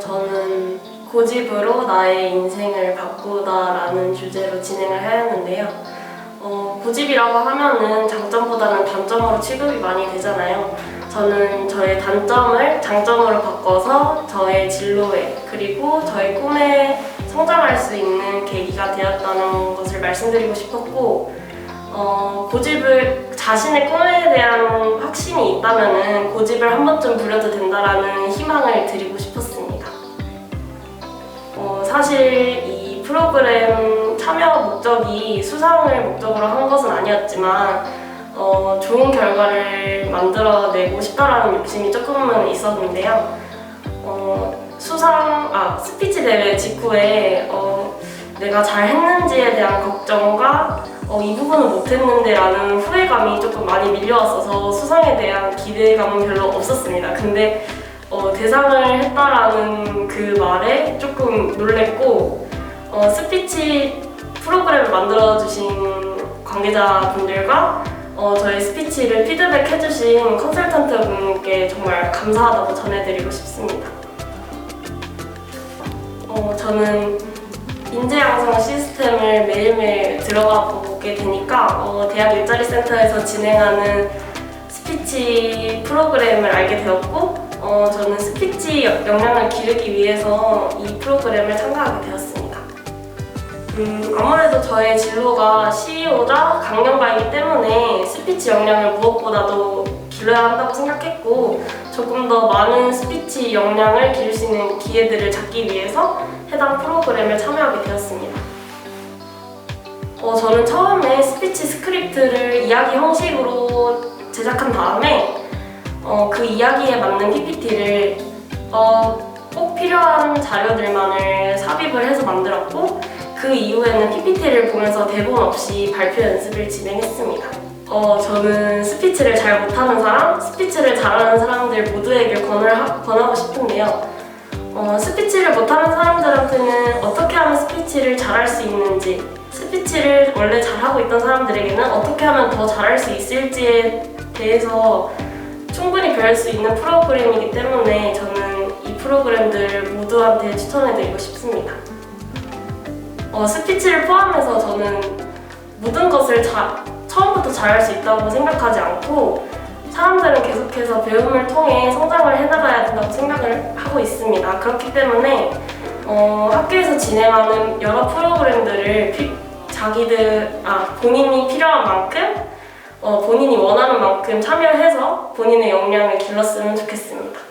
저는 고집으로 나의 인생을 바꾸다라는 주제로 진행을 하였는데요. 어, 고집이라고 하면은 장점보다는 단점으로 취급이 많이 되잖아요. 저는 저의 단점을 장점으로 바꿔서 저의 진로에 그리고 저의 꿈에 성장할 수 있는 계기가 되었다는 것을 말씀드리고 싶었고 어, 고집을 자신의 꿈에 대한 확신이 있다면은 고집을 한 번쯤 부려도 된다라는 희망을 드리고 싶었습니다. 어, 사실 이 프로그램 참여 목적이 수상을 목적으로 한 것은 아니었지만 어, 좋은 결과를 만들어내고 싶다라는 욕심이 조금은 있었는데요. 어, 수상, 아, 스피치 대회 직후에 어, 내가 잘 했는지에 대한 걱정과 어, 이 부분은 못했는데 라는 후회감이 조금 많이 밀려왔어서 수상에 대한 기대감은 별로 없었습니다. 근데 어, 대상을 했다라는 그 말에 조금 놀랬고 어, 스피치 프로그램을 만들어주신 관계자분들과 어, 저희 스피치를 피드백 해주신 컨설턴트 분께 정말 감사하다고 전해드리고 싶습니다. 어, 저는 인재 양성 시스템을 매일매일 들어가 보게 되니까 어, 대학 일자리 센터에서 진행하는 스피치 프로그램을 알게 되었고 어, 저는 스피치 역량을 기르기 위해서 이 프로그램을 참가하게 되었습니다. 음, 아무래도 저의 진로가 CEO자 강연가이기 때문에 스피치 역량을 무엇보다도 길러야 한다고 생각했고 조금 더 많은 스피치 역량을 기를 수 있는 기회들을 잡기 위해서 해당 프로그램에 참여하게 되었습니다. 어, 저는 처음에 스피치 스크립트를 이야기 형식으로 제작한 다음에 어, 그 이야기에 맞는 PPT를 어, 꼭 필요한 자료들만을 삽입을 해서 만들었고 그 이후에는 PPT를 보면서 대본 없이 발표 연습을 진행했습니다. 어, 저는 스피치를 잘 못하는 사람, 스피치를 잘하는 사람들 모두에게 권을 하, 권하고 싶은데요. 어, 스피치를 못하는 사람들한테는 어떻게 하면 스피치를 잘할 수 있는지, 스피치를 원래 잘하고 있던 사람들에게는 어떻게 하면 더 잘할 수 있을지에 대해서 충분히 배울 수 있는 프로그램이기 때문에 저는 이 프로그램들 모두한테 추천해드리고 싶습니다. 어, 스피치를 포함해서 저는 모든 것을 자, 처음부터 잘할 수 있다고 생각하지 않고 사람들은 계속해서 배움을 통해 성장을 해나가야 된다고 생각을 하고 있습니다. 그렇기 때문에 어, 학교에서 진행하는 여러 프로그램들을 피- 자기들 아 본인이 필요한 만큼 어, 본인이 원하는 만큼 참여해서 본인의 역량을 길렀으면 좋겠습니다.